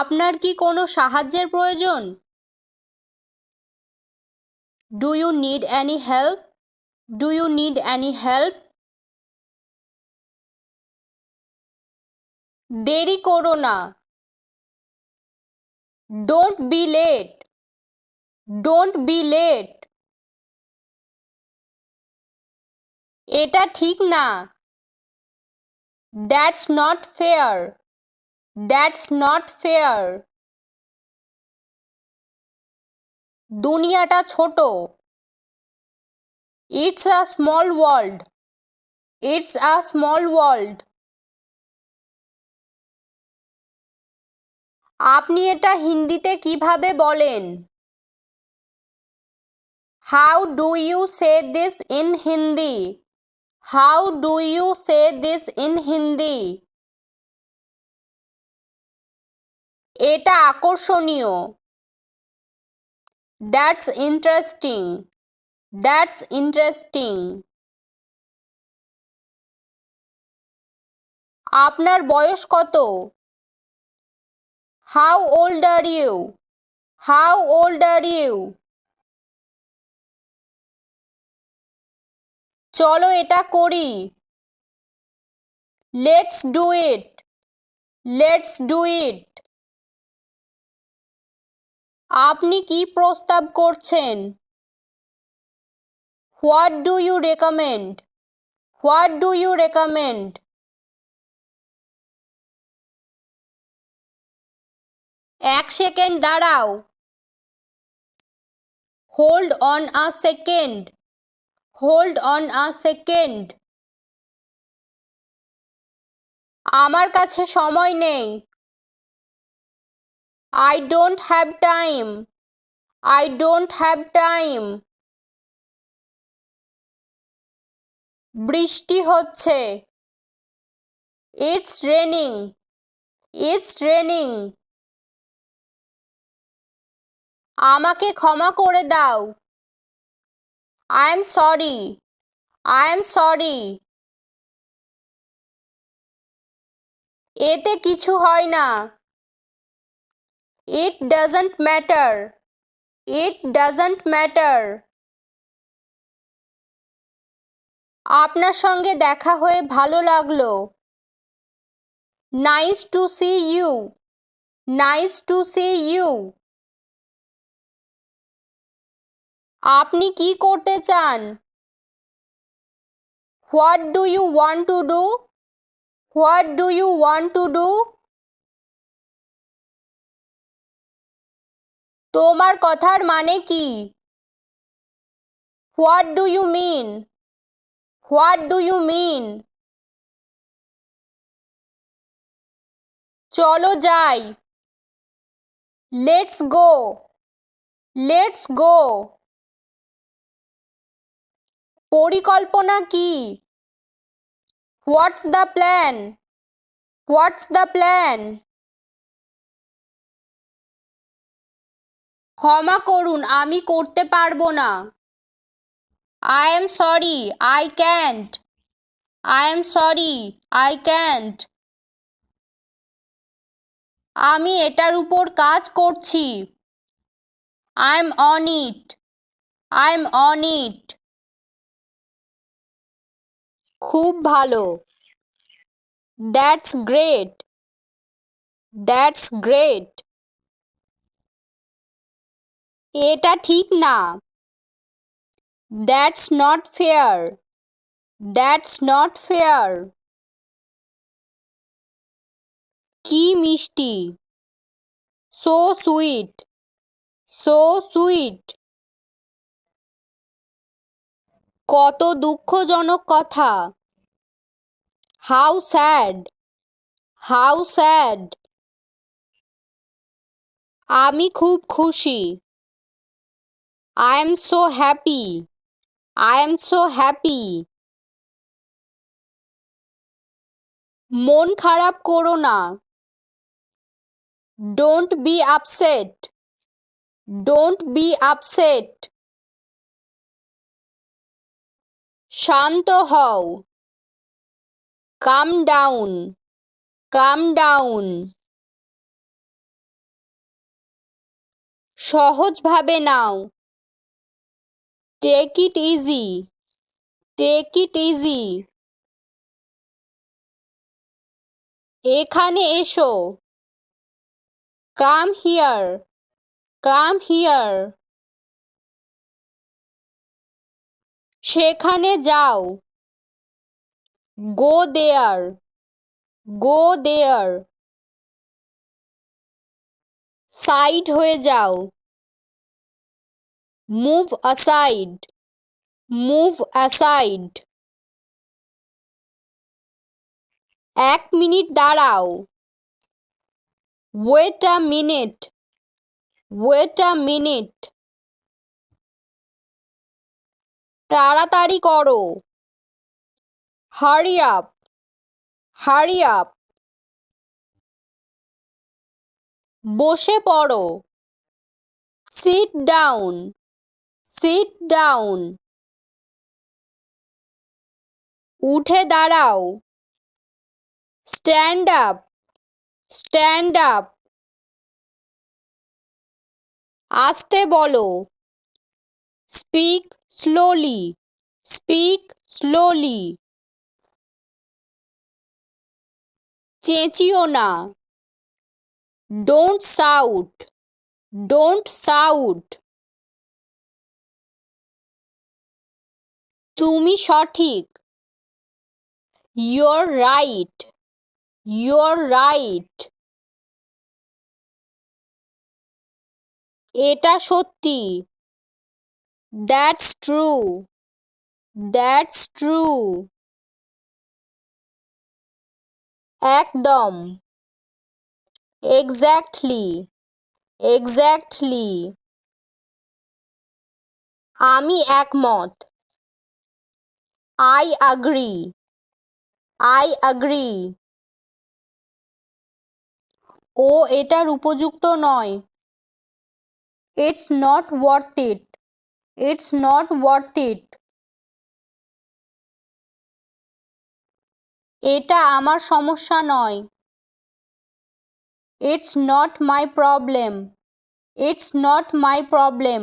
আপনার কি কোনো সাহায্যের প্রয়োজন? Do you need any help do you need any help দেরি করো না। Don't be late don't be late এটা ঠিক না। That's not fair that's not fair দুনিয়াটা ছোট। It's a small world it's a small world আপনি এটা হিন্দিতে কীভাবে বলেন? How do you say this in Hindi how do you say this in Hindi এটা আকর্ষণীয়। দ্যাটস ইন্টারেস্টিং দ্যাটস ইন্টারেস্টিং আপনার বয়স কত? How old are you how old are you চলো এটা করি। Let's do it let's do it আপনি কি প্রস্তাব করছেন? What do you recommend what do you recommend এক সেকেন্ড দাঁড়াও। Hold on a second hold on a second আমার কাছে সময় নেই। I don't have time I don't have time বৃষ্টি হচ্ছে। ইটস রেনিং ইটস রেনিং আমাকে ক্ষমা করে দাও। I am sorry I am sorry এতে কিছু হয় না। It doesn't matter it doesn't matter আপনার সঙ্গে দেখা হয়ে ভালো লাগল। Nice to see you nice to see you আপনি কি করতে চান? What do you want to do what do you want to do তোমার কথার মানে কি? What do you mean what do you mean চলো যাই। লেটস গো লেটস গো পরিকল্পনা কি? What's the plan what's the plan ক্ষমা করুন, আমি করতে পারব না। I am sorry I can't I am sorry I can't আমি এটার উপর কাজ করছি। I am on it I am on it খুব ভালো। দ্যাটস গ্রেট দ্যাটস গ্রেট এটা ঠিক না। That's not fair that's not fair কি মিষ্টি। সো সুইট সো সুইট কত দুঃখজনক কথা। হাউ স্যাড হাউ স্যাড আমি খুব খুশি। I am so happy I am so happy মন খারাপ করো না। Don't be upset don't be upset শান্ত হও। কাম ডাউন কাম ডাউন সহজভাবে নাও। Take it easy take it easy এখানে এসো। কাম হিয়ার কাম হিয়ার সেখানে যাও। গো দেয়ার গো দেয়ার সাইড হয়ে যাও। মুভ অ্যাসাইড মুভ অ্যাসাইড এক মিনিট দাঁড়াও। Wait a minute wait a minute তাড়াতাড়ি করো। হারি আপ হারি আপ বসে পড়ো। সিট ডাউন সিট ডাউন উঠে দাঁড়াও। স্ট্যান্ড আপ স্ট্যান্ড আপ আসতে বলো। স্পিক স্লোলি স্পিক স্লোলি চেঁচিও না। ডোন্ট সাউট ডোন্ট সাউট তুমি সঠিক। ইয়োর রাইট ইয়োর রাইট এটা সত্যি। দ্যাটস ট্রু দ্যাটস ট্রু একদম। এক্স্যাক্টলি এক্স্যাক্টলি আমি একমত। আই আগ্রি আই আগ্রি ও এটার উপযুক্ত নয়। It's not worth it it's not worth it এটা আমার সমস্যা নয়। It's not my problem it's not my problem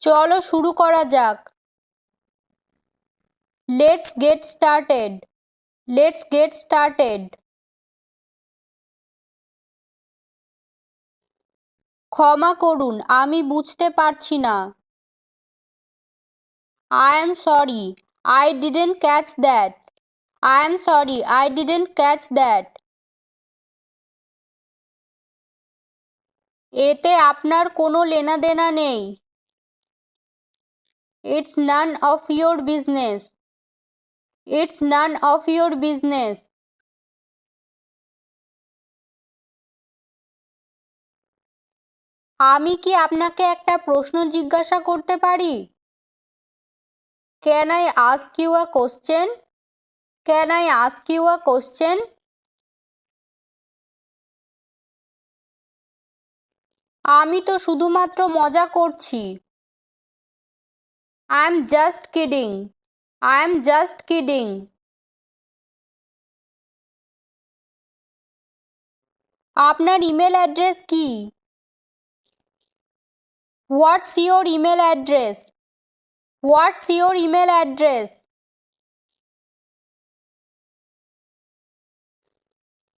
চলো শুরু করা যাক। Let's get started let's get started ক্ষমা করুন, আমি বুঝতে পারছি না। I am sorry I didn't catch that I am sorry I didn't catch that এতে আপনার কোনো লেনাদেনা নেই। It's none of your business it's none of your business আমি কি আপনাকে একটা প্রশ্ন জিজ্ঞাসা করতে পারি? Can I ask you a question can I ask you a question আমি তো শুধুমাত্র মজা করছি। I am just kidding I am just kidding আপনার ইমেল অ্যাড্রেস কি? What's your email address what's your email address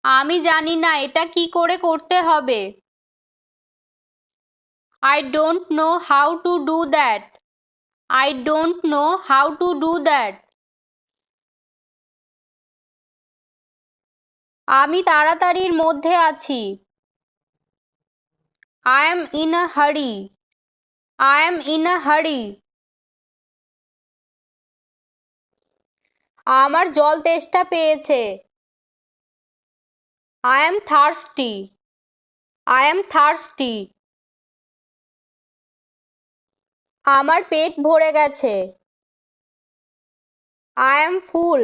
আমি জানি না, এটা কি করে করতে হবে? I don't know how to do that I don't know how to do that আমি তাড়াতাড়ির মধ্যে আছি। আই এম ইন আ হারি আই এম ইন আ হারি আমার জল তেষ্টা পেয়েছে। I am thirsty I am thirsty আমার পেট ভরে গেছে। I am full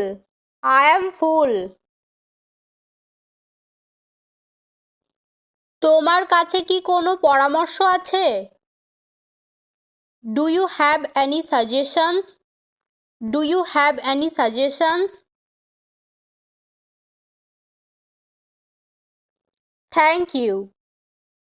I am full তোমার কাছে কি কোনো পরামর্শ আছে? Do you have any suggestions do you have any suggestions thank you